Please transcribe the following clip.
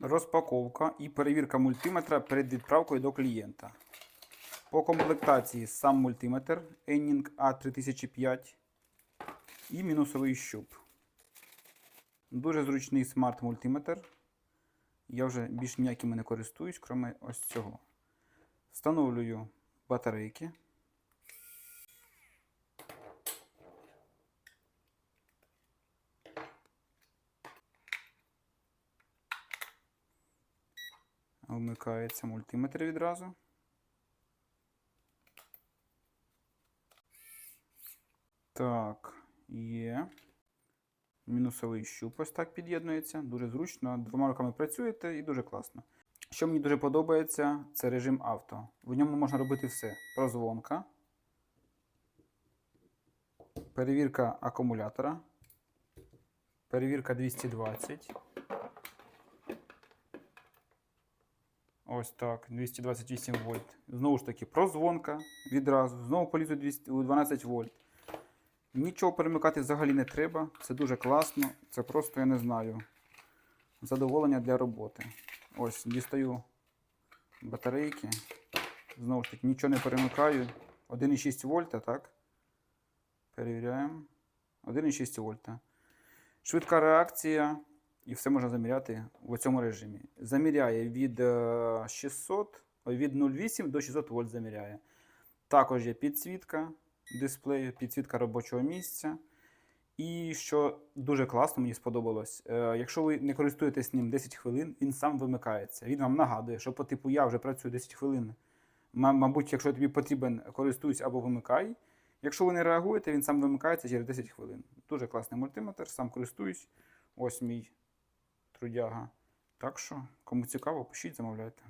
Розпаковка і перевірка мультиметра перед відправкою до клієнта. По комплектації сам мультиметр Enning A3005 і мінусовий щуп. Дуже зручний смарт-мультиметр. Я вже більш ніякими не користуюсь, крім ось цього. Встановлюю батарейки. Вмикається мультиметр відразу. Так, є. Мінусовий щуп ось так під'єднується. Дуже зручно. Двома руками працюєте і дуже класно. Що мені дуже подобається, це режим авто. В ньому можна робити все. Прозвонка, перевірка акумулятора, перевірка 220. Ось так, 228 вольт. Знову ж таки, прозвонка відразу. Знову полізу 12 вольт. Нічого перемикати взагалі не треба. Це дуже класно. Це просто, я не знаю, задоволення для роботи. Ось, дістаю батарейки. Знову ж таки, нічого не перемикаю. 1,6 вольта, так? Перевіряємо. 1,6 вольта. Швидка реакція. І все можна заміряти в цьому режимі. Заміряє від е, 600, від 0,8 до 600 вольт заміряє. Також є підсвітка дисплею, підсвітка робочого місця. І що дуже класно, мені сподобалось, е, якщо ви не користуєтесь ним 10 хвилин, він сам вимикається. Він вам нагадує, що по типу я вже працюю 10 хвилин. Мабуть, якщо тобі потрібен, користуйся або вимикай. Якщо ви не реагуєте, він сам вимикається через 10 хвилин. Дуже класний мультиметр, сам користуюсь. Ось мій трудяга. Так що, кому цікаво, пишіть, замовляйте.